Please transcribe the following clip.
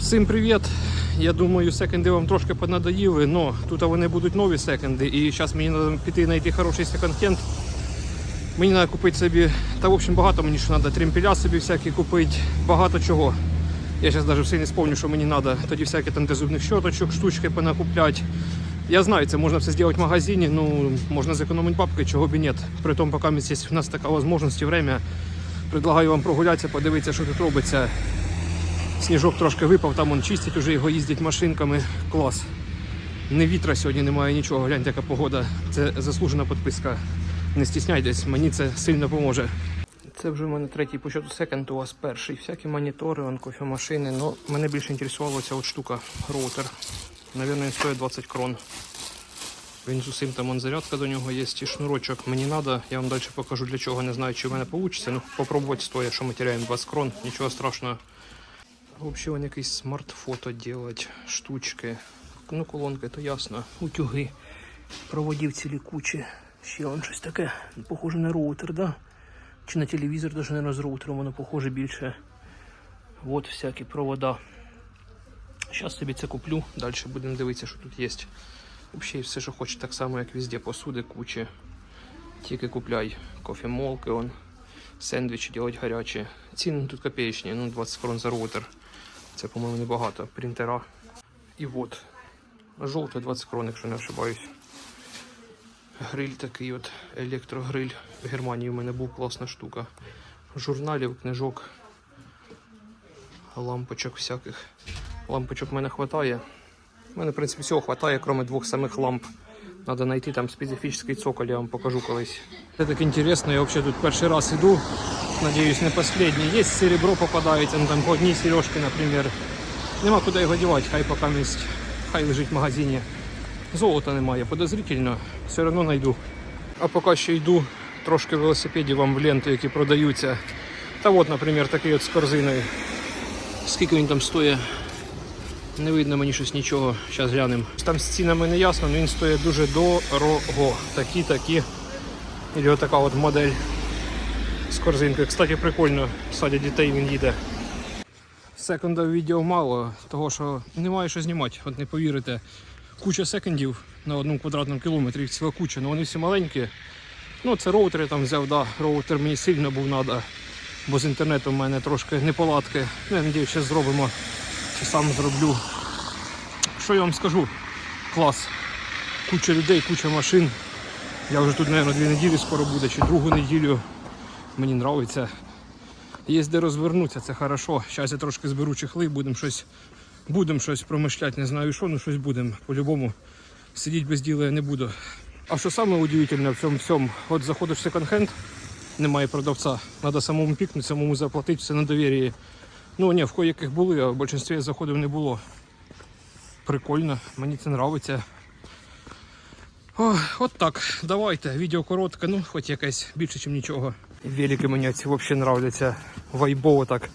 Всім привіт! Я думаю, секонди вам трошки понадоїли, але тут вони будуть нові секонди. І зараз мені треба піти знайти хороший секонд-хенд. Мені треба купити собі, та в общем багато мені що треба, тремпеля собі всякі купити, багато чого. Я зараз навіть все не спомню, що мені треба. Тоді всякі там зубних щоточок, штучки понакупляти. Я знаю, це можна все зробити в магазині, ну можна зекономити бабки, чого б і ні. При тому, поки у нас така можливість і время, предлагаю вам прогулятися, подивитися, що тут робиться. Сніжок трошки випав, там он чистять, уже його їздять машинками. Клас. Не вітра сьогодні немає нічого. Гляньте, яка погода. Це заслужена підписка. Не стісняйтесь, мені це сильно поможе. Це вже в мене третій по счету секонд, у вас перший. Всякі монітори, вон, кофемашини. Ну, мене більше інтересувала ця от штука, роутер. Навірно, він стоїть 20 крон. Він з усім там он зарядка до нього є, і шнурочок. Мені треба, я вам далі покажу для чого, не знаю, чи в мене вийде. Ну, попробувати стоїть, що ми теряємо 20 крон, нічого страшного. Взагалі він якийсь смарт-фото делать, штучки. Ну, колонки, то ясно. Утюги. Проводів цілі кучі. Ще он щось таке. Похоже на роутер, да? Чи на телевізор, даже не з роутером, воно похоже більше. От всякі провода. Зараз собі це куплю, далі будемо дивитися, що тут є. Взагалі все, що хоче, так само, як везде, посуди, кучі. Тільки купляй кофемолки, он, сендвічі делать гарячі. Ціни тут копеечні, ну 20 крон за роутер. Це, по-моєму, небагато. Принтера. І от. Жовте 20 крон, якщо не ошибаюсь. Гриль такий от, електрогриль. В Германії у мене був класна штука. Журналів, книжок, лампочок всяких. Лампочок в мене вистачає. У мене, в принципі, всього вистачає, крім двох самих ламп. Надо знайти там специфічний цоколь, я вам покажу колись. Це так інтересно, я взагалі тут перший раз іду. Надіюсь, не последний. Є серебро попадається, ну там по одній сережці, наприклад. Нема куди його дівати, хай поки місць, хай лежить в магазині. Золота немає, подозрительно, все одно знайду. А поки ще йду, трошки велосипедів вам в ленти, які продаються. Та от, наприклад, такий от з корзиною. Скільки він там стоїть? Не видно мені щось нічого. Зараз глянемо. Там з цінами не ясно, але він стоїть дуже дорого. Такі, такі. І отака от модель з корзинкою. Кстати, прикольно, садять дітей він їде. Секонда відео мало, того що немає що знімати, от не повірите. Куча секондів на одному квадратному кілометрі, ціла куча, але вони всі маленькі. Ну, це роутер я там взяв, да. роутер мені сильно був треба, бо з інтернетом в мене трошки неполадки. Ну, я надію, що зробимо, чи сам зроблю. Що я вам скажу? Клас. Куча людей, куча машин. Я вже тут, мабуть, дві неділі скоро буде, чи другу неділю. Мені подобається. Є де розвернутися, це хорошо. Зараз я трошки зберу чехли, будемо щось, будемо щось промишляти, не знаю що, ну щось будемо. По-любому сидіти без діла я не буду. А що саме удивительне в цьому всьому, от заходиш в секонд-хенд, немає продавця, треба самому пікнути, самому заплатити, все на довір'ї. Ну ні, в кое-яких були, а в більшості заходів не було. Прикольно, мені це подобається. От так, давайте. Відео коротке, ну хоч якесь більше, ніж нічого. Велики мені ці взагалі подобаються. Вайбово так.